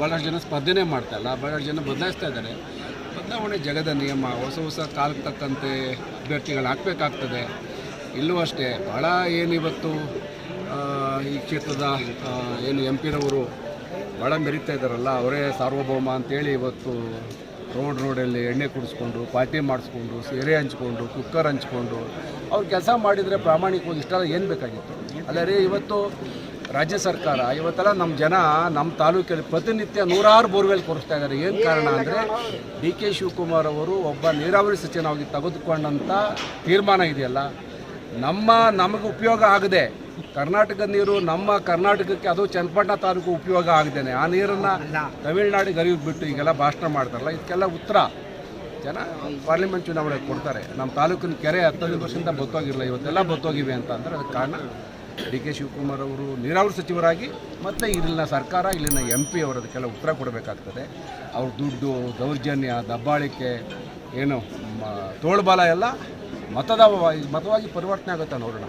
ಭಾಳಷ್ಟು ಜನ ಸ್ಪರ್ಧೆನೇ ಮಾಡ್ತಾ ಇಲ್ಲ ಭಾಳಷ್ಟು ಜನ ಬದಲಾಯಿಸ್ತಾ ಇದ್ದಾರೆ. ಬದಲಾವಣೆ ಜಗದ ನಿಯಮ, ಹೊಸ ಹೊಸ ಕಾಲಕ್ಕೆ ತಕ್ಕಂತೆ ಅಭ್ಯರ್ಥಿಗಳು ಹಾಕಬೇಕಾಗ್ತದೆ. ಇಲ್ಲೂ ಅಷ್ಟೇ ಭಾಳ ಏನಿವತ್ತು ಈ ಕ್ಷೇತ್ರದ ಏನು ಎಂ ಪಿನವರು ಭಾಳ ಮೆರಿತಾ ಇದ್ದಾರಲ್ಲ, ಅವರೇ ಸಾರ್ವಭೌಮ ಅಂತೇಳಿ ಇವತ್ತು ರೋಡ್ ರೋಡಲ್ಲಿ ಎಣ್ಣೆ ಕುಡಿಸ್ಕೊಂಡು, ಪಾರ್ಟಿ ಮಾಡಿಸ್ಕೊಂಡು, ಸೀರೆ ಹಂಚ್ಕೊಂಡು, ಕುಕ್ಕರ್ ಹಂಚ್ಕೊಂಡು, ಅವ್ರು ಕೆಲಸ ಮಾಡಿದರೆ ಪ್ರಾಮಾಣಿಕವಾಗಿ ಇಷ್ಟೆಲ್ಲ ಏನು ಬೇಕಾಗಿತ್ತು? ಅಲ್ಲ ರೀ, ಇವತ್ತು ರಾಜ್ಯ ಸರ್ಕಾರ ಇವತ್ತೆಲ್ಲ ನಮ್ಮ ಜನ ನಮ್ಮ ತಾಲೂಕಲ್ಲಿ ಪ್ರತಿನಿತ್ಯ ನೂರಾರು ಬೋರ್ವೆಲ್ ಕೊರಿಸ್ತಾ ಇದ್ದಾರೆ. ಏನು ಕಾರಣ ಅಂದರೆ ಡಿ ಕೆ ಶಿವಕುಮಾರ್ ಅವರು ಒಬ್ಬ ನೀರಾವರಿ ಸಚಿವನಾಗಿ ತೆಗೆದುಕೊಂಡಂಥ ತೀರ್ಮಾನ ಇದೆಯಲ್ಲ ನಮ್ಮ ನಮಗೆ ಉಪಯೋಗ ಆಗದೆ ಕರ್ನಾಟಕದ ನೀರು ನಮ್ಮ ಕರ್ನಾಟಕಕ್ಕೆ ಅದು ಚನ್ನಪಟ್ಟಣ ತಾಲೂಕು ಉಪಯೋಗ ಆಗದೇನೆ. ಆ ನೀರನ್ನು ತಮಿಳ್ನಾಡಿಗೆ ಹರಿದು ಬಿಟ್ಟು ಈಗೆಲ್ಲ ಭಾಷಣ ಮಾಡ್ತಾರಲ್ಲ ಇದಕ್ಕೆಲ್ಲ ಉತ್ತರ. ಜನ ಪಾರ್ಲಿಮೆಂಟ್ ಚುನಾವಣೆಗೆ ಕೊಡ್ತಾರೆ. ನಮ್ಮ ತಾಲೂಕಿನ ಕೆರೆ ಹತ್ತೊಂದು ವರ್ಷದಿಂದ ಬತ್ತೋಗಿರಲಿಲ್ಲ ಇವತ್ತೆಲ್ಲ ಬತ್ತೋಗಿವೆ ಅಂತ ಅಂದರೆ ಅದಕ್ಕೆ ಕಾರಣ ಡಿ ಕೆ ಶಿವಕುಮಾರ್ ಅವರು ನೀರಾವರಿ ಸಚಿವರಾಗಿ, ಮತ್ತು ಇಲ್ಲಿನ ಸರ್ಕಾರ, ಇಲ್ಲಿನ ಎಂ ಪಿ ಅವರು ಅದಕ್ಕೆಲ್ಲ ಉತ್ತರ ಕೊಡಬೇಕಾಗ್ತದೆ. ಅವ್ರ ದುಡ್ಡು, ದೌರ್ಜನ್ಯ, ದಬ್ಬಾಳಿಕೆ, ಏನು ತೋಳ್ಬಲ ಎಲ್ಲ ಮತದ ಮತವಾಗಿ ಪರಿವರ್ತನೆ ಆಗುತ್ತೆ ನೋಡೋಣ.